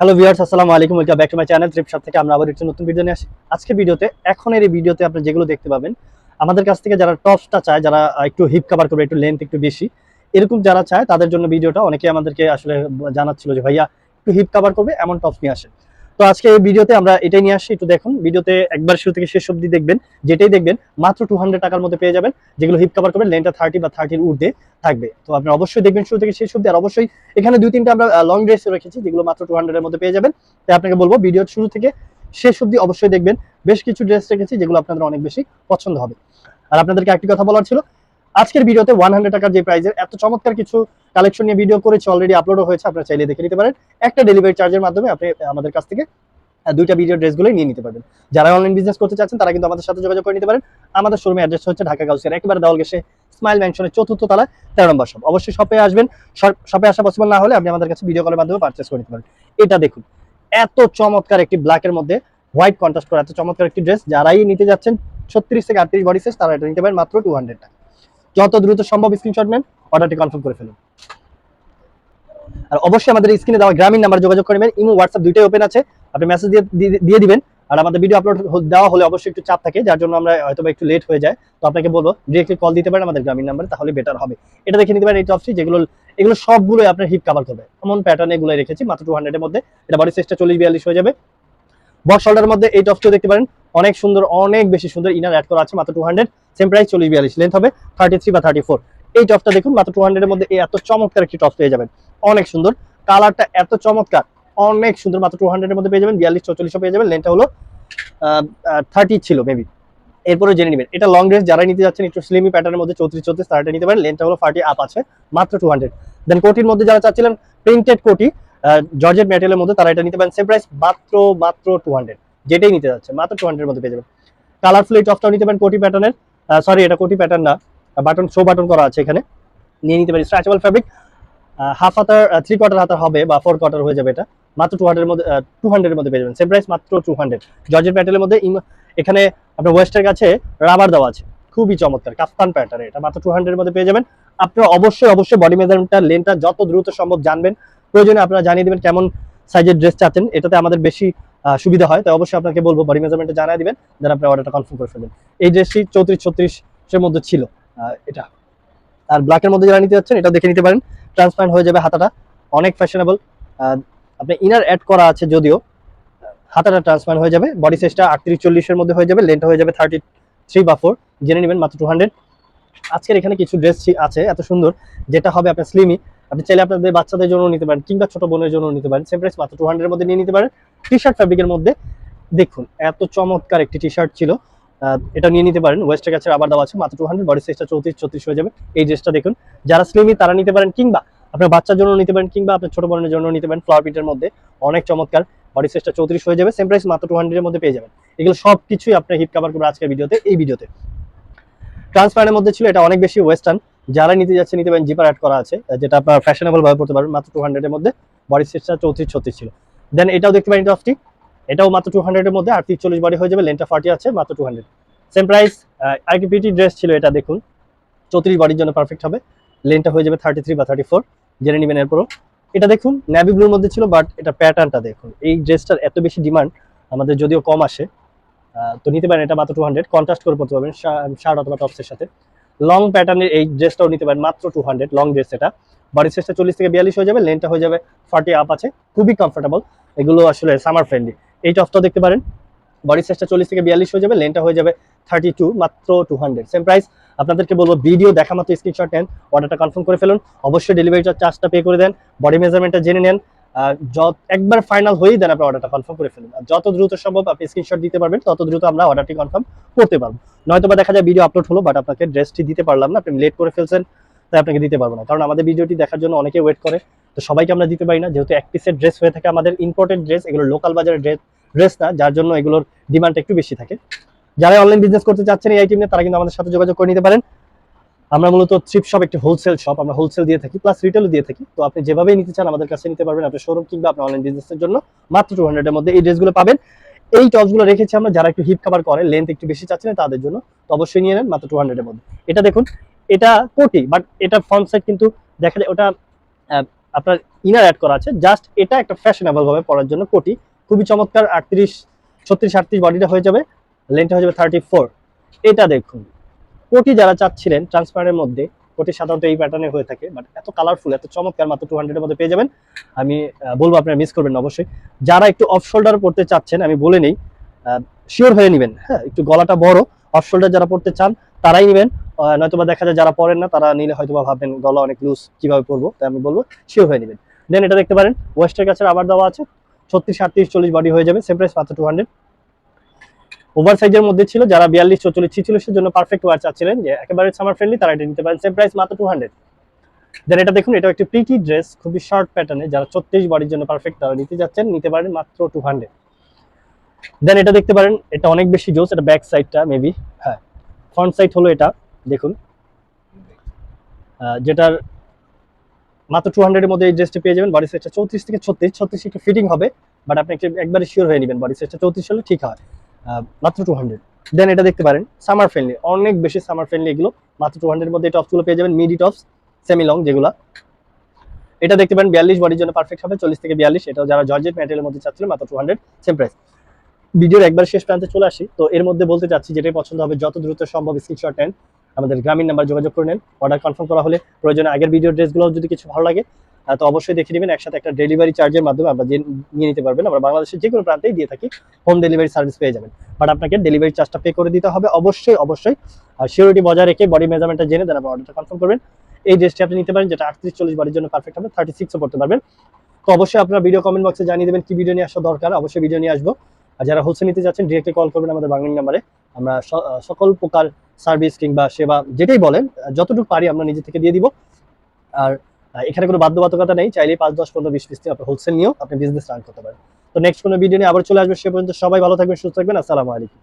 Hello viewers আসসালামু আলাইকুম welcome back to my channel trip shop থেকে আমরা আবার একটি নতুন ভিডিও নিয়ে আসি। আজকে ভিডিওতে এখনের এই ভিডিওতে আপনি যেগুলো দেখতে পাবেন, আমাদের কাছ থেকে যারা টপসটা চায়, যারা একটু হিপ কভার করবে, একটু লেন্থ একটু বেশি, এরকম যারা চায়, তাদের জন্য ভিডিওটা অনেকে আমাদেরকে আসলে জানাচ্ছিল যে, ভাইয়া, একটু হিপ কভার করবে, এমন টপস নিয়ে আসে। তো আজকে এই ভিডিওতে আমরা এটাই নিয়ে আসি একটু দেখুন, ভিডিওতে একবার শুরু থেকে শেষ অবধি দেখবেন, যেটাই দেখবেন, মাত্র টু টাকার মধ্যে পেয়ে যাবেন, যেগুলো হিপ কভার করবেন লেন্থটা থার্টি বা থার্টির ঊর্ধ্বে থাকবে। তো আপনি অবশ্যই দেখবেন শুরু থেকে শেষ অবধি, আর অবশ্যই এখানে দুই তিনটা আমরা লং ড্রেস রেখেছি, যেগুলো মাত্র টু হান্ড্রেডের মধ্যে পেয়ে যাবেন। তাই আপনাকে বলব, ভিডিওর শুরু থেকে শেষ অবধি অবশ্যই দেখবেন। বেশ কিছু ড্রেস রেখেছি, যেগুলো আপনাদের অনেক বেশি পছন্দ হবে। আর আপনাদেরকে একটি কথা বলার ছিল আজকের ভিডিওতে ওয়ান হান্ড্রেড টাকার যে প্রাইজের এত চমৎকার কিছু কালেকশন নিয়ে ভিডিও করেছি অলরেডি আপলোডও হয়েছে, আপনারা চাইলে দেখে নিতে পারেন। একটা ডেলিভারি চার্জের মাধ্যমে আপনি আমাদের কাছ থেকে দুইটা ভিডিও ড্রেসগুলো নিয়ে নিতে পারবেন। যারা অনলাইন বিজনেস করতে চাচ্ছেন, তারা কিন্তু আমাদের সাথে যোগাযোগ করে নিতে পারেন। আমাদের শোরুমে অ্যাড্রেস হচ্ছে ঢাকা গাউসিয়ার একেবারে দেওয়াল গেছে স্মাইল ম্যানশনের চতুর্থ তলায় তেরো নম্বর শপ অবশ্যই শপে আসবেন। শপে আসা পসিবল না হলে আপনি আমাদের কাছে ভিডিও কলের মাধ্যমে পারচেস করে নিতে পারেন। এটা দেখুন, এত চমৎকার একটি ব্ল্যাকের মধ্যে হোয়াইট কন্ট্রাস্ট করা, এত চমৎকার একটি ড্রেস যারাই নিতে যাচ্ছেন, ছত্রিশ থেকে আটত্রিশ বডি সাইজ তারা এটা নিতে পারেন মাত্র টু হান্ড্রেড টাকা। যত দ্রুত সম্ভব স্ক্রিনশট নেন অর্ডারটি কনফার্ম করে ফেলুন। আর অবশ্যই আমাদের স্ক্রিনে দেওয়া গ্রামীণ নাম্বার যোগাযোগ করবেন ইমো হোয়াটসঅ্যাপ দুইটাই ওপেন আছে। আপনি মেসেজ দিয়ে দিয়ে- দিবেন। আর আমাদের ভিডিও আপলোড দেওয়া হলে অবশ্যই একটু চাপ থাকে, যার জন্য আমরা হয়তো একটু লেট হয়ে যায়। তো আপনাকে বলব ডিরেক্টলি কল দিতে পারেন আমাদের গ্রামীণ নাম্বারে, তাহলে বেটার হবে। এটা দেখে নিতে পারেন এই টপসটি যেগুলো এগুলো সবগুলোই আপনার হিপ কাভার করবে। এমন প্যাটার্নে এগুলো রেখেছি, মাত্র টু হান্ড্রেডের মধ্যে। এটা বডি সাইজটা চল্লিশ বিয়াল্লিশ হয়ে যাবে। বক্স শোল্ডারের মধ্যে এই টপসটিও দেখতে পারেন। অনেক সুন্দর, অনেক বেশি সুন্দর ইনার অ্যাড করা আছে, মাত্র টু হান্ড্রেড সেম প্রাইস চল্লিশ বিয়াল্লিশ। লেন্থ হবে থার্টি থ্রি বা থার্টি ফোর এই টপটা দেখুন, মাত্র টু হান্ড্রেডের মধ্যে এই এত চমৎকার একটি টপ পেয়ে যাবেন। অনেক সুন্দর। কালারটা এত চমৎকার, অনেক সুন্দর, মাত্র টু হান্ড্রেডের মধ্যে পেয়ে যাবেন। বিয়াল্লিশ চল্লিশও পেয়ে যাবেন। লেন্থটা হলো থার্টি ছিল মেবি এরপরে জেনে নেবেন, এটা লং ড্রেস যারা নিতে যাচ্ছেন, একটু স্লিমি প্যাটার্নের মধ্যে চৌত্রিশ চৌত্রিশ তারা এটা নিতে পারেন। লেন্থটা হলো ফার্টি আপ আছে, মাত্র টু হান্ড্রেড দেন কোটির মধ্যে যারা চাচ্ছিলেন প্রিন্টেড কোটি জর্জেট ম্যাটেরিয়ালের মধ্যে তারা এটা নিতে পারেন। সেম প্রাইস মাত্র মাত্র টু হান্ড্রেড যেটাই নিতে যাচ্ছে, মাত্র টু হান্ড্রেড মধ্যে পেয়ে যাবেন। কালারফুল এই টপটাও নিতে পারেন কোটি প্যাটার্নের সরি এটা কোটি প্যাটার্ন না বাটন শো বাটন করা আছে এখানে। নিয়ে নিতে পারি স্ট্রেচেবল ফ্যাব্রিক হাফ হাতার থ্রি কোয়ার্টার হাতার হবে বা ফোর কোয়ার্টার হয়ে যাবে এটা। মাত্র টু হান্ড্রেড মধ্যে টু হান্ড্রেডের মধ্যে পেয়ে যাবেন। সেম প্রাইস মাত্র টু হান্ড্রেড জর্জের প্যাটার্নের মধ্যে এখানে আপনার ওয়েস্টের কাছে রাবার দেওয়া আছে। খুবই চমৎকার, কাফতান প্যাটার্ন এটা। মাত্র টু হান্ড্রেডের মধ্যে পেয়ে যাবেন। আপনারা অবশ্যই অবশ্যই বডি মেজারমেন্টটা লেনটা যত দ্রুত সম্ভব জানবেন। প্রয়োজনে আপনারা জানিয়ে দেবেন কেমন সাইজের ড্রেস চাচ্ছেন। এটাতে আমাদের বেশি সুবিধা হয়। তাই অবশ্যই আপনাকে বলব বডি মেজারমেন্টটা জানিয়ে দিবেন যেন আপনি অর্ডারটা কনফার্ম করে ফেলবেন। এই ড্রেসটি চৌত্রিশ ছত্রিশের মধ্যে ছিল এটা। আর ব্ল্যাকের মধ্যে যারা নিতে যাচ্ছেন এটা দেখে নিতে পারেন। ট্রান্সপারেন্ট হয়ে যাবে হাতাটা, অনেক ফ্যাশনেবল আপনি ইনার অ্যাড করা আছে যদিও, হাতাটা ট্রান্সপারেন্ট হয়ে যাবে। বডি সাইজটা আটত্রিশ চল্লিশের মধ্যে হয়ে যাবে লেন্থ হয়ে যাবে থার্টি থ্রি বা ফোর জেনে নেবেন, মাত্র টু হান্ড্রেড আজকের এখানে কিছু ড্রেস আছে, এত সুন্দর, যেটা হবে আপনার স্লিমি আপনি চাইলে আপনাদের বাচ্চাদের জন্য নিতে পারেন, কিংবা ছোট বোনের জন্য নিতে পারেন। সেম প্রাইস মাত্র টু হান্ড্রেডের মধ্যে নিয়ে নিতে পারেন। টি শার্ট ফ্যাব্রিকের মধ্যে দেখুন, এত চমৎকার একটি টি শার্ট ছিল এটা নিয়ে নিতে পারেন। ওয়েস্টের কাছে আবার দেওয়া আছে, মাত্র টু হান্ড্রেড বডি সাইজটা চৌত্রিশ চৌত্রিশ হয়ে যাবে। এই ড্রেসটা দেখুন, যারা স্লিমি তারা নিতে পারেন, কিংবা আপনার বাচ্চার জন্য নিতে পারেন, কিংবা আপনার ছোট বোনের জন্য নিতে পারেন। ফ্লাওয়ার প্রিন্টের মধ্যে অনেক চমৎকার বডি সাইজটা চৌত্রিশ হয়ে যাবে। সেম প্রাইস মাত্র টু হান্ড্রেডের মধ্যে পেয়ে যাবেন। এগুলো সব কিছুই আপনার হিপ কাভার করবে আজকের ভিডিওতে, এই ভিডিওতে। ট্রান্সপারেন্টের মধ্যে ছিল, এটা অনেক বেশি ওয়েস্টার্ন যারা নিতে যাচ্ছে, নিতে পারেন জিপার অ্যাড করা আছে যেটা আপনার ফ্যাশনেবল ভাবে পড়তে পারবেন, মাত্র টু হান্ড্রেডের মধ্যে। বডি সাইজটা চৌত্রিশ, ছত্রিশ ছিল। দেন এটাও দেখতে পারেন টপটি এটাও মাত্র টু হান্ড্রেডের মধ্যে আটত্রিশ চল্লিশ বডি হয়ে যাবে লেনটা ফার্টি আছে, মাত্র টু হান্ড্রেড সেম প্রাইস আরেকটি পিটি ড্রেস ছিল, এটা দেখুন। চৌত্রিশ বডির জন্য পারফেক্ট হবে। লেনটা হয়ে যাবে থার্টি থ্রি বা থার্টি ফোর জেনে নেবেন এরপরও। এটা দেখুন ন্যাভি ব্লুর মধ্যে ছিল বাট এটা প্যাটার্নটা দেখুন। এই ড্রেসটার এত বেশি ডিমান্ড আমাদের যদিও কম আসে। তো নিতে পারেন এটা মাত্র টু হান্ড্রেড কন্ট্রাস্ট করে পড়তে পারবেন শার্ট অথবা টপসের সাথে। লং প্যাটার্নের এই ড্রেসটাও নিতে পারেন, মাত্র টু হান্ড্রেড লং ড্রেস এটা বডি সাইজটা চল্লিশ থেকে বিয়াল্লিশ হয়ে যাবে লেনটা হয়ে যাবে ফার্টি আপ আছে, খুবই কমফোর্টেবল এগুলো আসলে সামার ফ্রেন্ডলি এই টপটাও দেখতে পারেন বডি সাইজটা চল্লিশ থেকে বিয়াল্লিশ হয়ে যাবে লেনটা হয়ে যাবে থার্টি টু মাত্র টু হান্ড্রেড সেম প্রাইস আপনাদেরকে বলব ভিডিও দেখা মাত্র স্ক্রিনশট নেন অর্ডারটা কনফার্ম করে ফেলুন। অবশ্যই ডেলিভারি চার্জটা পে করে দেন বডি মেজারমেন্টটা জেনে নেন। একবার ফাইনাল হয়েই দেন আপনি অর্ডারটা কনফার্ম করে ফেলুন। আর যত দ্রুত সম্ভব আপনি স্ক্রিনশট দিতে পারবেন, তত দ্রুত আমরা অর্ডারটি কনফার্ম করতে পারব। নয়তো বা দেখা যায় ভিডিও আপলোড হলো বাট আপনাকে ড্রেসটি দিতে পারলাম না, আপনি লেট করে ফেলছেন, তাই আপনাকে দিতে পারব না। কারণ আমাদের ভিডিওটি দেখার জন্য অনেকে ওয়েট করে, তো সবাইকে আমরা দিতে পারি না। যেহেতু এক পিসের ড্রেস হয়ে থাকে আমাদের ইম্পর্টেন্ট ড্রেস এগুলো লোকাল বাজারের ড্রেস ড্রেস না, যার জন্য এগুলোর ডিমান্ড একটু বেশি থাকে। যারা অনলাইন বিজনেস করতে চাচ্ছেন এই আইটেম নিয়ে, তারা কিন্তু আমাদের সাথে যোগাযোগ করে নিতে পারেন। আমরা মূলত থ্রিপ শপ একটি হোলসেল শপ আমরা হোলসেল দিয়ে থাকি প্লাস রিটেলও দিয়ে থাকি। তো আপনি যেভাবেই নিতে চান, আমাদের কাছে নিতে পারবেন আপনার শোরুম কিংবা আপনার অনলাইন বিজনেসের জন্য। মাত্র টু হান্ড্রেডের মধ্যে এই ড্রেসগুলো পাবেন। এই টপসগুলো রেখেছি আমরা, যারা একটু হিপ কাভার করে লেন্থ একটু বেশি চাচ্ছেন তাদের জন্য, তো অবশ্যই নিয়ে নেন মাত্র টু হান্ড্রেডের মধ্যে। এটা দেখুন, এটা কোটি বাট এটা ফ্রন্ট সাইড কিন্তু দেখা যায়, ওটা আপনার ইনার অ্যাড করা আছে। জাস্ট এটা একটা ফ্যাশনেবল ভাবে পরার জন্য কোটি। খুবই চমৎকার, আটত্রিশ, ছত্রিশ, আটত্রিশ বডিটা হয়ে যাবে লেন্থটা হয়ে যাবে থার্টি ফোর এটা দেখুন। কোটি যারা চাচ্ছিলেন ট্রান্সপারের মধ্যে, কোটি সাধারণত এই প্যাটার্নে হয়ে থাকে বাট এত কালারফুল এত চমৎকার মাত্র টু হান্ড্রেডের মধ্যে পেয়ে যাবেন। আমি বলব আপনারা মিস করবেন অবশ্যই। যারা একটু অফ শোল্ডার পড়তে চাচ্ছেন, আমি বলে নেই শিওর হয়ে নেবেন হ্যাঁ একটু গলাটা বড় অফ শোল্ডার যারা পড়তে চান, তারাই নেবেন। নয়তোবা দেখা যায় যারা পড়েন না, তারা নিলে হয়তো বা ভাববেন গলা অনেক লুজ কীভাবে পরবো, তাই আমি বলব শিওর হয়ে নেবেন। দেন এটা দেখতে পারেন ওয়েস্টের কাছে আবার দেওয়া আছে, ছত্রিশ আটত্রিশ চল্লিশ বডি হয়ে যাবে সেম প্রাইস মাত্র টু হান্ড্রেড ওভার সাইজের মধ্যে ছিল, যারা বিয়াল্লিশ চল্লিশ ছিচল্লিশের জন্য পারফেক্ট ওয়ার চাচ্ছিলেন, যে একেবারে সামার ফ্রেন্ডলি তারা এটা নিতে পারেন। সেম প্রাইস মাত্র টু হান্ড্রেড দেন এটা দেখুন এটা একটি প্রিটি ড্রেস খুবই শর্ট প্যাটার্নে যারা ছত্রিশ বডির জন্য পারফেক্ট তারা নিতে যাচ্ছেন, নিতে পারেন মাত্র টু হান্ড্রেড দেন এটা দেখতে পারেন, এটা অনেক বেশি জোস, এটা ব্যাক সাইডটা মেবি হ্যাঁ। ফ্রন্ট সাইড হলো এটা, দেখুন। যেটার মাত্র টু হান্ড্রেডের মধ্যে এই ড্রেসটা পেয়ে যাবেন বডি সাইজটা চৌত্রিশ থেকে ছত্রিশ ছত্রিশ একটু ফিটিং হবে বাট আপনি একটু একবারে শিওর হয়ে নেবেন বডি সাইজটা চৌত্রিশ হলে ঠিক হয়। মাত্র টু হান্ড্রেড দেন এটা দেখতে পারেন সামার ফ্রেন্ডলি অনেক বেশি সামার ফ্রেন্ডলি এগুলো, মাত্র টু হান্ড্রেড মধ্যে টপসগুলো পেয়ে যাবেন মিডি টপস সেমি লং যেগুলো। এটা দেখতে পারেন, বিয়াল্লিশ বডির জন্য পারফেক্ট হবে, চল্লিশ থেকে বিয়াল্লিশ এটা যারা জর্জেট ম্যাটেরিয়ালের মধ্যে চাচ্ছিলেন, মাত্র টু হান্ড্রেড সেম প্রাইস ভিডিওর একবার শেষ প্রান্তে চলে আসি, তো এর মধ্যে বলতে চাচ্ছি, যেটাই পছন্দ হবে, যত দ্রুত সম্ভব স্ক্রিনশট নেন, আমাদের গ্রামীণ নাম্বার যোগাযোগ করে নেন অর্ডার কনফার্ম করা হলে প্রয়োজনে আগের ভিডিও ড্রেসগুলো যদি কিছু ভালো লাগে তো অবশ্যই দেখে নেবেন, একসাথে একটা ডেলিভারি চার্জের মাধ্যমে আমরা যে নিয়ে নিতে পারবেন, আমরা বাংলাদেশের যে কোনো প্রান্তেই দিয়ে থাকি হোম ডেলিভারি সার্ভিস পেয়ে যাবেন। বাট আপনাকে ডেলিভারি চার্জটা পে করে দিতে হবে, অবশ্যই অবশ্যই। আর সিওরিটি বজায় রেখে বডি মেজারমেন্টটা জেনে দেন আপনি অর্ডারটা কনফার্ম করবেন। এই ড্রেসটি আপনি নিতে পারেন, যেটা আটত্রিশ, চল্লিশ বাড়ির জন্য পারফেক্ট হবে থার্টি সিক্সও করতে পারবেন। তো অবশ্যই আপনারা ভিডিও কমেন্ট বক্সে জানিয়ে দেবেন কি ভিডিও নিয়ে আসা দরকার, অবশ্যই ভিডিও নিয়ে আসব। আর যারা হোলসেল নিতে যাচ্ছেন ডিরেক্টলি কল করবেন আমাদের বাংলা নাম্বারে আমরা সকল প্রকার সার্ভিস কিংবা সেবা, যেটাই বলেন, যতটুকু পারি আমরা নিজে থেকে দিয়ে দিব। আর এখানে কোনো বাধ্যবাধকতা নেই চাইলে পাঁচ, দশ, পনেরো, বিশ পিস দিয়ে আপনি হোলসেল নিয়েও আপনি বিজনেস রান করতে পারেন। তো নেক্সট কোনো ভিডিও নিয়ে আবার চলে আসবে, সে পর্যন্ত সবাই ভালো থাকবেন, সুস্থ থাকবেন, আসসালামু আলাইকুম।